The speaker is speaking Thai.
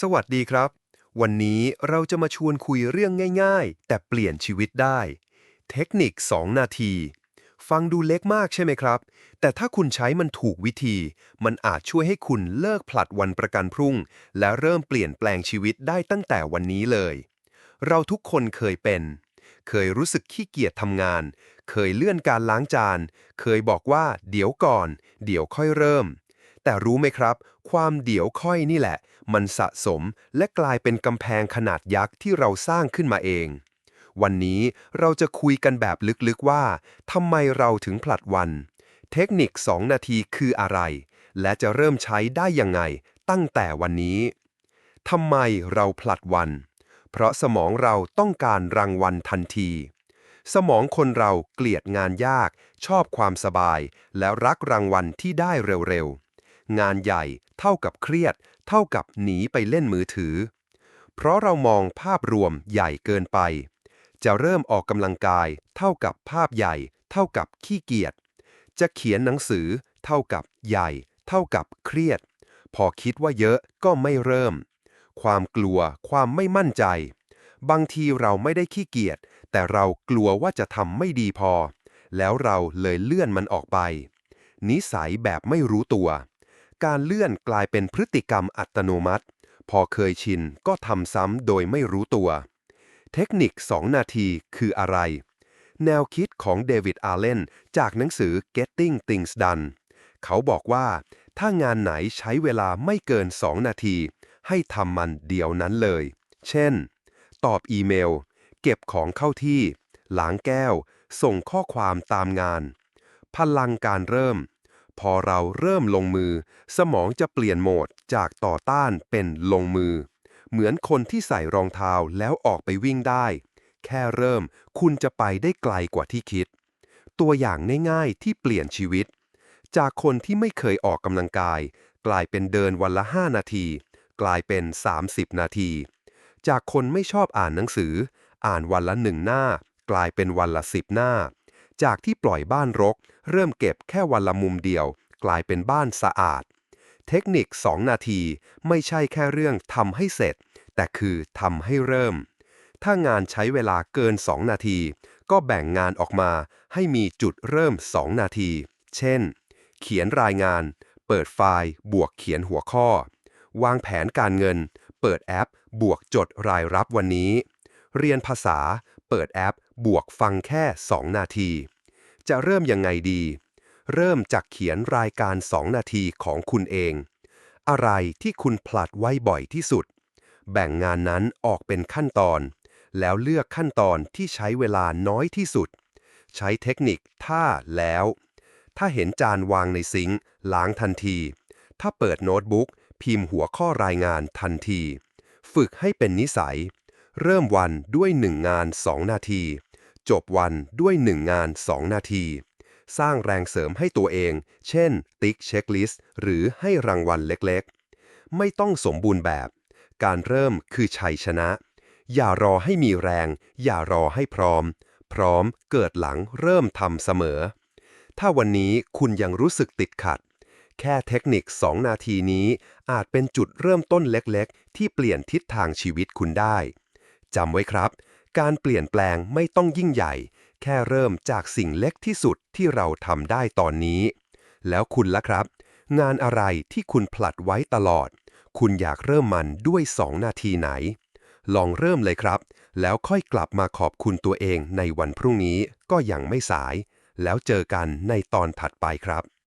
สวัสดีครับ วันนี้เราจะมาชวนคุยเรื่องง่ายๆ แต่เปลี่ยนชีวิตได้ เทคนิค 2 นาที ฟังดูเล็กมากใช่ไหมครับ แต่ถ้าคุณใช้มันถูกวิธี มันอาจช่วยให้คุณเลิกผลัดวันประกันพรุ่ง และเริ่มเปลี่ยนแปลงชีวิตได้ตั้งแต่วันนี้เลย เราทุกคนเคยเป็น เคยรู้สึกขี้เกียจทำงาน เคยเลื่อนการล้างจาน เคยบอกว่า เดี๋ยวก่อน เดี๋ยวค่อยเริ่ม แต่รู้ไหมครับ ความเดี๋ยวค่อยนี่แหละ มันสะสมและกลายเป็นกำแพงขนาดยักษ์ที่เราสร้างขึ้นมาเอง วันนี้เราจะคุยกันแบบลึกๆว่าทำไมเราถึงผลัดวัน เทคนิค 2 นาทีคืออะไร และจะเริ่มใช้ได้ยังไง ตั้งแต่วันนี้ทำไมเราผลัดวัน เพราะสมองเราต้องการรางวัลทันที สมองคนเราเกลียดงานยาก ชอบความสบาย และรักรางวัลที่ได้เร็วๆ งานใหญ่ เท่ากับเครียด เท่ากับหนีไปเล่นมือถือ เพราะเรามองภาพรวมใหญ่เกินไป จะเริ่มออกกำลังกาย เท่ากับภาพใหญ่ เท่ากับขี้เกียจ จะเขียนหนังสือ เท่ากับใหญ่ เท่ากับเครียด พอคิดว่าเยอะก็ไม่เริ่ม ความกลัว ความไม่มั่นใจ บางทีเราไม่ได้ขี้เกียจ แต่เรากลัวว่าจะทำไม่ดีพอ แล้วเราเลยเลื่อนมันออกไปนิสัยแบบไม่รู้ตัว การเลื่อนกลายเป็นพฤติกรรมอัตโนมัติ พอเคยชินก็ทำซ้ำโดยไม่รู้ตัว เทคนิค 2 นาทีคืออะไร แนวคิดของเดวิดอาร์เลนจากหนังสือ Getting Things Done เขาบอกว่า ถ้างานไหนใช้เวลาไม่เกิน 2 นาที ให้ทำมันเดียวนั้นเลย เช่น ตอบอีเมล เก็บของเข้าที่ ล้างแก้ว ส่งข้อความตามงาน พลังการเริ่ม พอเราเริ่มลงมือ สมองจะเปลี่ยนโหมดจากต่อต้านเป็นลงมือ เหมือนคนที่ใส่รองเท้าแล้วออกไปวิ่งได้ แค่เริ่มคุณจะไปได้ไกลกว่าที่คิด ตัวอย่างง่ายๆที่เปลี่ยนชีวิต จากคนที่ไม่เคยออกกำลังกาย กลายเป็นเดินวันละ 5 นาที กลายเป็น 30 นาที จากคนไม่ชอบอ่านหนังสือ อ่านวันละหนึ่งหน้า กลายเป็นวันละสิบหน้า จากที่ปล่อยบ้านรก เริ่มเก็บแค่วันละมุมเดียว กลายเป็นบ้านสะอาด เทคนิค 2 นาที ไม่ใช่แค่เรื่องทำให้เสร็จ แต่คือทำให้เริ่ม ถ้างานใช้เวลาเกิน 2 นาที ก็แบ่งงานออกมาให้มีจุดเริ่ม 2 นาที เช่น เขียนรายงาน เปิดไฟล์ บวกเขียนหัวข้อ วางแผนการเงิน เปิดแอป บวกจดรายรับวันนี้ เรียนภาษา เปิดแอป บวกฟังแค่ 2 นาที จะเริ่มยังไงดี เริ่มจากเขียนรายการ 2 นาทีของคุณเอง อะไรที่คุณผลัดไว้บ่อยที่สุด แบ่งงานนั้นออกเป็นขั้นตอน แล้วเลือกขั้นตอนที่ใช้เวลาน้อยที่สุด ใช้เทคนิคถ้าแล้ว ถ้าเห็นจานวางในซิงค์ล้างทันที ถ้าเปิดโน้ตบุ๊กพิมพ์หัวข้อรายงานทันที ฝึกให้เป็นนิสัย เริ่มวันด้วย1งาน 2 นาที จบวันด้วย 1 งาน 2 นาที สร้างแรงเสริมให้ตัวเอง เช่น ติ๊กเช็คลิสต์หรือให้รางวัลเล็กๆ ไม่ต้องสมบูรณ์แบบ การเริ่มคือชัยชนะ อย่ารอให้มีแรง อย่ารอให้พร้อม พร้อมเกิดหลังเริ่มทำเสมอ ถ้าวันนี้คุณยังรู้สึกติดขัด แค่เทคนิค 2 นาทีนี้อาจเป็นจุดเริ่มต้นเล็กๆ ที่เปลี่ยนทิศทางชีวิตคุณได้จำไว้ครับ การเปลี่ยนแปลงไม่ต้องยิ่งใหญ่ แค่เริ่มจากสิ่งเล็กที่สุดที่เราทำได้ตอนนี้ แล้วคุณล่ะครับ งานอะไรที่คุณผลัดไว้ตลอด คุณอยากเริ่มมันด้วย 2 นาทีไหน ลองเริ่มเลยครับ แล้วค่อยกลับมาขอบคุณตัวเองในวันพรุ่งนี้ก็ยังไม่สาย แล้วเจอกันในตอนถัดไปครับ